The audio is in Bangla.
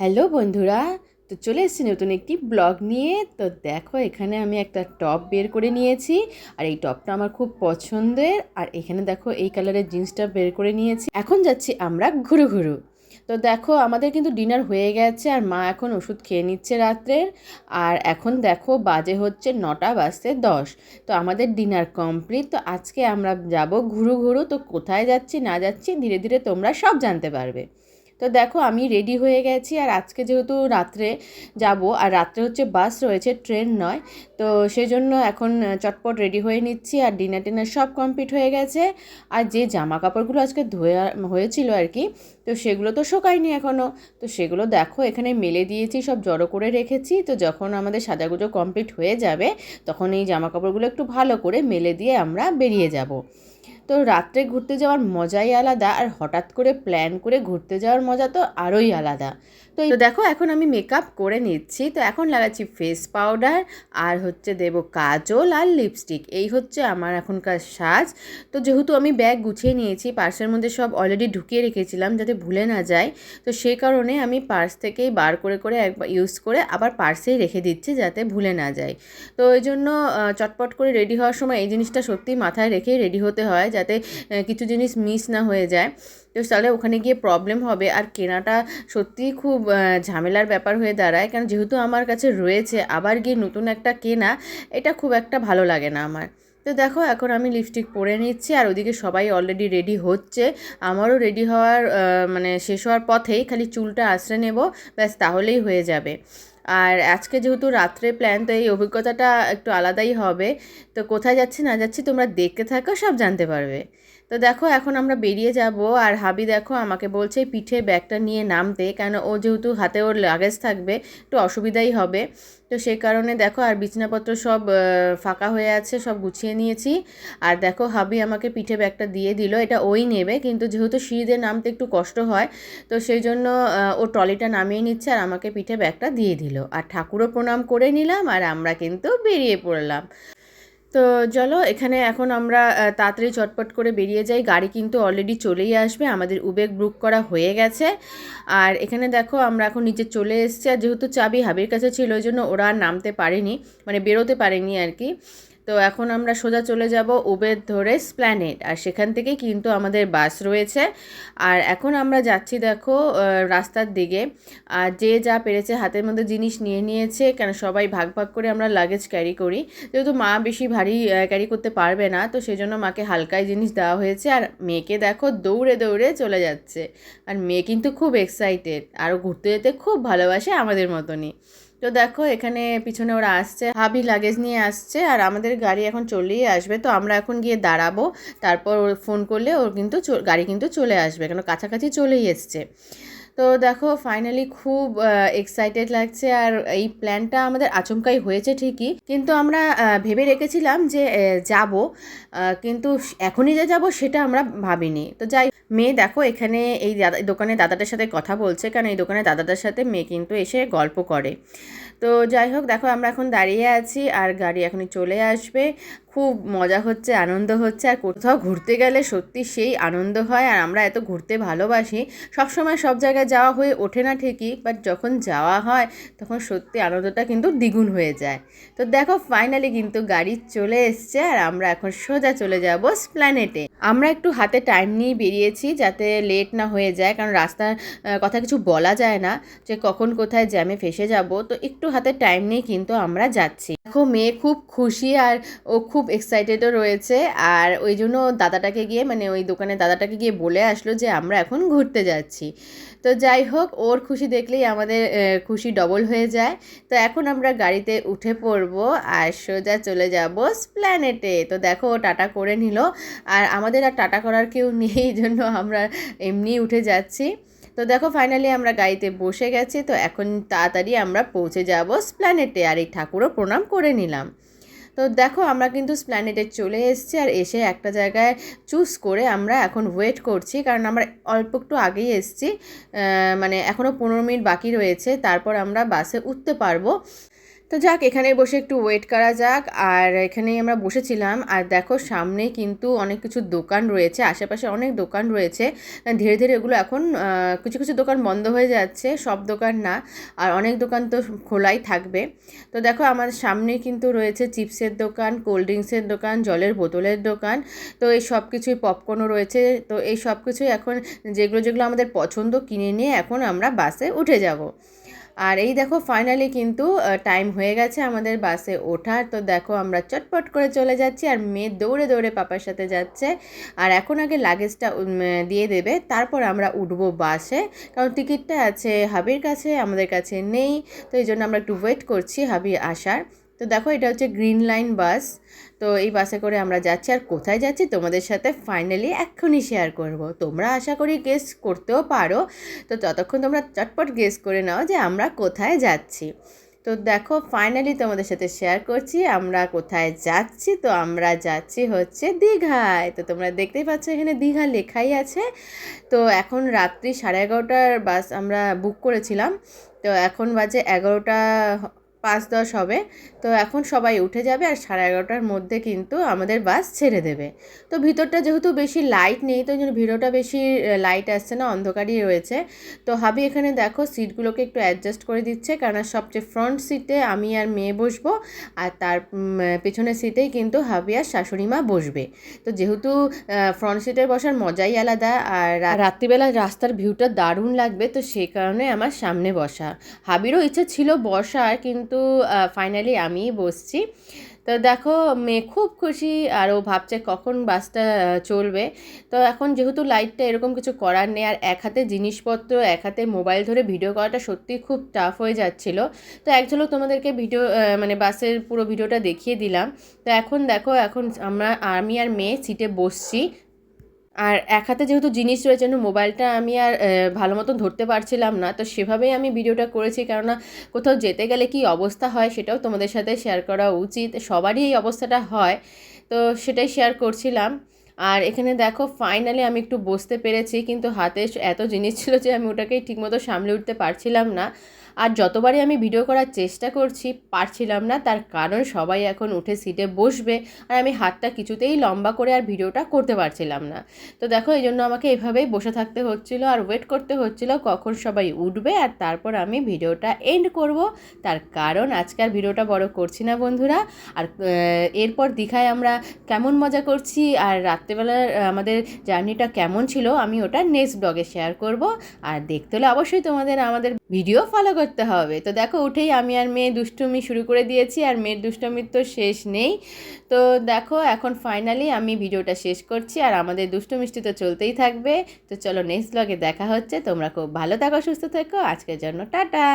হ্যালো বন্ধুরা, তো চলে এসেছি নতুন একটি ব্লগ নিয়ে। তো দেখো, এখানে আমি একটা টপ বের করে নিয়েছি। আর এই টপটা আমার খুব পছন্দের। আর এখানে দেখো, এই কালারের জিন্সটা বের করে নিয়েছি। এখন যাচ্ছি আমরা ঘুরু ঘুরু। তো দেখো, আমাদের কিন্তু ডিনার হয়ে গেছে। আর মা এখন ওষুধ খেয়ে নিচ্ছে রাত্রের। আর এখন দেখো, বাজে হচ্ছে নটা বাজতে দশ। তো আমাদের ডিনার কমপ্লিট। তো আজকে আমরা যাব ঘুরু ঘুরু। তো কোথায় যাচ্ছি, না যাচ্ছি, ধীরে ধীরে তোমরা সব জানতে পারবে। তো দেখো, আমি রেডি হয়ে গেছি আর আজকে যেহেতু রাত্রে যাব, আর রাত্রে হচ্ছে বাস রয়েছে ট্রেন নয়। তো সেই জন্য এখন চটপট রেডি হয়ে নিচ্ছি আর ডিনার টিনার সব কমপ্লিট হয়ে গেছে। আর যে জামা কাপড়গুলো আজকে ধোয়া হয়েছিল আর কি, তো সেগুলো তো শোকায়নি এখনও তো সেগুলো দেখো, এখানে মেলে দিয়েছি, সব জড়ো করে রেখেছি। তো যখন আমাদের সাজাগুজো কমপ্লিট হয়ে যাবে, তখন এই জামা কাপড়গুলো একটু ভালো করে মেলে দিয়ে আমরা বেরিয়ে যাব। তো রাত্রে ঘুরতে যাওয়ার মজাই আলাদা আর হঠাৎ করে প্ল্যান করে ঘুরতে যাওয়ার মজা তো আরোই আলাদা। তো দেখো, এখন আমি মেকআপ করে নিচ্ছি। তো এখন লাগাচ্ছি ফেস পাউডার আর হচ্ছে দেব কাজল আর লিপস্টিক এই হচ্ছে আমার এখনকার সাজ। তো যেহেতু আমি ব্যাগ গুছিয়ে নিয়েছি পার্সের মধ্যে সব অলরেডি ঢুকিয়ে রেখেছিলাম যাতে ভুলে না যায়, তো সেই কারণে আমি পার্স থেকেই বার করে করে একবার ইউজ করে আবার পার্সেই রেখে দিচ্ছি যাতে ভুলে না যায়। তো ওই জন্য চটপট করে রেডি হওয়ার সময় এই জিনিসটা সত্যি মাথায় রেখেই রেডি হতে হয় যাতে কিছু জিনিস মিস না হয়ে যায়। তো তাহলে ওখানে গিয়ে প্রবলেম হবে। আর কেনাটা সত্যিই খুব ঝামেলার ব্যাপার হয়ে দাঁড়ায়। কারণ যেহেতু আমার কাছে রয়েছে, আবার গিয়ে নতুন একটা কেনা, এটা খুব একটা ভালো লাগে না আমার। তো দেখো, এখন আমি লিপস্টিক পরে নিচ্ছি। আর ওদিকে সবাই অলরেডি রেডি হচ্ছে। আমারও রেডি হওয়ার মানে শেষ হওয়ার পথেই খালি চুলটা আশ্রে নেব। ব্যাস, তাহলেই হয়ে যাবে। আর আজকে যেহেতু রাত্রে প্ল্যান তো এই অভিজ্ঞতাটা একটু আলাদাই হবে। তো কোথায় যাচ্ছি না যাচ্ছি তোমরা দেখতে থাকো, সব জানতে পারবে। তো দেখো, এখন আমরা বেরিয়ে যাব। আর হাবি দেখো, আমাকে বলছে, পিঠে ব্যাগটা নিয়ে নামতে কেন ও যেহেতু হাতে ওর লাগেজ থাকবে, একটু অসুবিধাই হবে। তো সেই কারণে দেখো, আর বিছনাপত্র সব ফাঁকা হয়ে আছে, সব গুছিয়ে নিয়েছি। আর দেখো, হাবি আমাকে পিঠে ব্যাগটা দিয়ে দিল, এটা ওই নেবে, কিন্তু যেহেতু সিঁড়িতে নামতে একটু কষ্ট হয়, তো সেই জন্য ও ট্রলিটা নামিয়ে নিচ্ছে আর আমাকে পিঠে ব্যাগটা দিয়ে দিল। আর ঠাকুরও প্রণাম করে নিলাম, আর আমরা কিন্তু বেরিয়ে পড়লাম। তো চলো, এখানে এখন আমরা তাড়াতাড়ি চটপট করে বেরিয়ে যাই। গাড়ি কিন্তু অলরেডি চলেই আসবে, আমাদের উবেগ বুক করা হয়ে গেছে। আর এখানে দেখো, আমরা এখন নিচে চলে এসেছি। আর যেহেতু চাবি হাবির কাছে ছিল, ওই জন্য ওরা নামতে পারেনি মানে বেরোতে পারেনি আর কি। তো এখন আমরা সোজা চলে যাব উবের ধরে স্প্ল্যানেড, আর সেখান থেকেই কিন্তু আমাদের বাস রয়েছে। আর এখন আমরা যাচ্ছি, দেখো রাস্তার দিকে। আর যে যা পেরেছে হাতের মধ্যে জিনিস নিয়ে নিয়েছে, কেন সবাই ভাগ ভাগ করে আমরা লাগেজ ক্যারি করি। যেহেতু মা বেশি ভারী ক্যারি করতে পারবে না, তো সেই জন্য মাকে হালকাই জিনিস দেওয়া হয়েছে। আর মেয়েকে দেখো দৌড়ে দৌড়ে চলে যাচ্ছে। আর মেয়ে কিন্তু খুব এক্সাইটেড আর ঘুরতে যেতে খুব ভালোবাসে আমাদের মতনই। তো দেখো, এখানে পিছনে ওরা আসছে, হাবি লাগেজ নিয়ে আসছে, আর আমাদের গাড়ি এখন চলেই আসবে। তো আমরা এখন গিয়ে দাঁড়াবো, তারপর ওর ফোন করলে ওর কিন্তু গাড়ি কিন্তু চলে আসবে, কেন কাছাকাছি চলেই এসছে। তো দেখো ফাইনালি খুব এক্সাইটেড লাগছে, আর এই প্ল্যানটা আমাদের আচমকাই হয়েছে ঠিকই। কিন্তু আমরা ভেবে রেখেছিলাম যে যাব কিন্তু এখনই যে যাব সেটা আমরা ভাবিনি। তো যাই মেয়ে দেখো, এখানে এই দাদা দোকানে দাদাটার সাথে কথা বলছে, কারণ এই দোকানে দাদাটার সাথে মেয়ে কিন্তু এসে গল্প করে। তো যাই হোক, দেখো আমরা এখন দাঁড়িয়ে আছি আর গাড়ি এখনই চলে আসবে। খুব মজা হচ্ছে, আনন্দ হচ্ছে, আর কোথাও ঘুরতে গেলে সত্যি সেই আনন্দ হয়, আর আমরা এত ঘুরতে ভালোবাসি। সবসময় সব জায়গায় যাওয়া হয়ে ওঠে না ঠিকই বাট যখন যাওয়া হয়, তখন সত্যি আনন্দটা কিন্তু দ্বিগুণ হয়ে যায়। তো দেখো ফাইনালি কিন্তু গাড়ি চলে এসছে, আর আমরা এখন সোজা চলে যাব স্প্ল্যানেটে আমরা একটু হাতে টাইম নিয়ে বেরিয়েছি যাতে লেট না হয়ে যায়, কারণ রাস্তার কথা কিছু বলা যায় না যে কখন কোথায় জ্যামে ফেসে যাব। তো একটু হাতে টাইম নিয়ে কিন্তু আমরা যাচ্ছি। দেখো, মেয়ে খুব খুশি আর ও খুব এক্সাইটেডও রয়েছে। আর ওই জন্য দাদাটাকে গিয়ে মানে ওই দোকানে দাদাটাকে গিয়ে বলে আসলো যে আমরা এখন ঘুরতে যাচ্ছি। তো যাই হোক, ওর খুশি দেখলেই আমাদের খুশি ডবল হয়ে যায়। তো এখন আমরা গাড়িতে উঠে পড়ব আর সোজা চলে যাব স্প্ল্যানেটে তো দেখো, ও টাটা করে নিল। আর আমাদের আর টাটা করার কেউ নেই, এই জন্য আমরা এমনি উঠে যাচ্ছি। তো দেখো ফাইনালি আমরা গাড়িতে বসে গেছি, তো এখন তাড়াতাড়ি আমরা পৌঁছে যাব স্প্ল্যানেটে আর এই ঠাকুরও প্রণাম করে নিলাম। তো দেখো আমরা কিন্তু স্প্ল্যানেটে চলে এসেছি আর এসে একটা জায়গায় চুজ করে আমরা এখন ওয়েট করছি, কারণ আমরা অল্প একটু আগেই এসেছি। মানে এখনও পনেরো মিনিট বাকি রয়েছে, তারপর আমরা বাসে উঠতে পারব। তো যাক এখানে বসে একটু ওয়েট করা যাক। আর এখানেই আমরা বসেছিলাম। আর দেখো, সামনে কিন্তু অনেক কিছু দোকান রয়েছে, আশেপাশে অনেক দোকান রয়েছে। ধীরে ধীরে এগুলো এখন কিছু কিছু দোকান বন্ধ হয়ে যাচ্ছে, সব দোকান না। আর অনেক দোকান তো খোলাই থাকবে। তো দেখো, আমার সামনে কিন্তু রয়েছে চিপসের দোকান কোল্ড ড্রিঙ্কসের দোকান, জলের বোতলের দোকান। তো এই সব কিছুই পপকর্নও রয়েছে। তো এই সব কিছুই এখন যেগুলো যেগুলো আমাদের পছন্দ কিনে নিয়ে এখন আমরা বাসে উঠে যাব। আর এই দেখো ফাইনালি কিন্তু টাইম হয়ে গেছে আমাদের বাসে ওঠার। তো দেখো, আমরা চটপট করে চলে যাচ্ছি আর মেয়ে দৌড়ে দৌড়ে পাপার সাথে যাচ্ছে। আর এখন আগে লাগেজটা দিয়ে দেবে, তারপর আমরা উঠবো বাসে। কারণ টিকিটটা আছে হাবির কাছে, আমাদের কাছে নেই। তো এই জন্য আমরা একটু ওয়েট করছি হাবি আসার। তো দেখো, এটা হচ্ছে গ্রিন লাইন বাস। তো এই বাসে করে আমরা যাচ্ছি। আর কোথায় যাচ্ছি তোমাদের সাথে ফাইনালি এক্ষুনি শেয়ার করব। তোমরা আশা করি গেস করতেও পারো। তো ততক্ষণ তোমরা চটপট গেস করে নাও যে আমরা কোথায় যাচ্ছি। তো দেখো ফাইনালি তোমাদের সাথে শেয়ার করছি, আমরা কোথায় যাচ্ছি। তো আমরা যাচ্ছি হচ্ছে দীঘায়। তো তোমরা দেখতেই পাচ্ছ, এখানে দীঘা লেখাই আছে। তো এখন রাত্রি সাড়ে এগারোটার বাস আমরা বুক করেছিলাম। তো এখন বাজে এগারোটা পাঁচ দশ হবে। তো এখন সবাই উঠে যাবে আর সাড়ে এগারোটার মধ্যে কিন্তু আমাদের বাস ছেড়ে দেবে। তো ভিতরটা যেহেতু বেশি লাইট নেই, তো জন্য ভিডিওটা বেশি লাইট আসছে না, অন্ধকারই রয়েছে। তো হাবি এখানে দেখো সিটগুলোকে একটু অ্যাডজাস্ট করে দিচ্ছে, কারণ সবচেয়ে ফ্রন্ট সিটে আমি আর মেয়ে বসবো, আর তার পেছনের সিটেই কিন্তু হাবি আর শাশুড়ি মা বসবে। তো যেহেতু ফ্রন্ট সিটে বসার মজাই আলাদা, আর রাত্রিবেলা রাস্তার ভিউটা দারুণ লাগবে, তো সেই কারণে আমার সামনে বসা। হাবিরও ইচ্ছে ছিল বসার, কিন্তু ফাইনালি আমিই বসছি। তো দেখো, মেয়ে খুব খুশি, আর ও ভাবছে কখন বাসটা চলবে। তো এখন যেহেতু লাইটটা এরকম কিছু করার নেই, আর এক হাতে জিনিসপত্র, এক হাতে মোবাইল ধরে ভিডিও করাটা সত্যি খুব টাফ হয়ে যাচ্ছিল। তো এক ঝলক তোমাদেরকে ভিডিও মানে বাসের পুরো ভিডিওটা দেখিয়ে দিলাম। তো এখন দেখো, এখন আমরা, আমি আর মেয়ে সিটে বসছি। আর এক হাতে যেহেতু জিনিস রয়েছে জন্য মোবাইলটা আমি আর ভালো মতন ধরতে পারছিলাম না। তো সেভাবেই আমি ভিডিওটা করেছি, কেননা কোথাও যেতে গেলে কি অবস্থা হয় সেটাও তোমাদের সাথে শেয়ার করা উচিত। সবারই এই অবস্থাটা হয়, তো সেটাই শেয়ার করছিলাম। আর এখানে দেখো ফাইনালি আমি একটু বসতে পেরেছি, কিন্তু হাতে এত জিনিস ছিল যে আমি ওটাকেই ঠিকমতো সামলে উঠতে পারছিলাম না। আর যতবারই আমি ভিডিও করার চেষ্টা করছি পারছিলাম না। তার কারণ সবাই এখন উঠে সিটে বসবে আর আমি হাতটা কিছুতেই লম্বা করে আর ভিডিওটা করতে পারছিলাম না। তো দেখো এই জন্য আমাকে এভাবেই বসে থাকতে হচ্ছিল আর ওয়েট করতে হচ্ছিল কখন সবাই উঠবে আর তারপর আমি ভিডিওটা এন্ড করব। তার কারণ আজকাল ভিডিওটা বড় করছি না বন্ধুরা। আর এরপর দীঘায় আমরা কেমন মজা করছি আর রাত্রেবেলার আহ, আমাদের জার্নিটা কেমন ছিল আমি ওটা নেক্সট ব্লগে শেয়ার করব। আর দেখতে হলে অবশ্যই তোমাদের আমাদের ভিডিও ফলো করতে হবে। তো দেখো, উঠেই আমি আর মেয়ে দুষ্টুমি শুরু করে দিয়েছি আর মেয়ের দুষ্টুমির তো শেষ নেই। তো দেখো, এখন ফাইনালি আমি ভিডিওটা শেষ করছি আর আমাদের দুষ্টু মিষ্টি তো চলতেই থাকবে। তো চলো নেক্সট ব্লগে দেখা হচ্ছে। তোমরা খুব ভালো থাকো, সুস্থ থেকো। আজকের জন্য টাটা।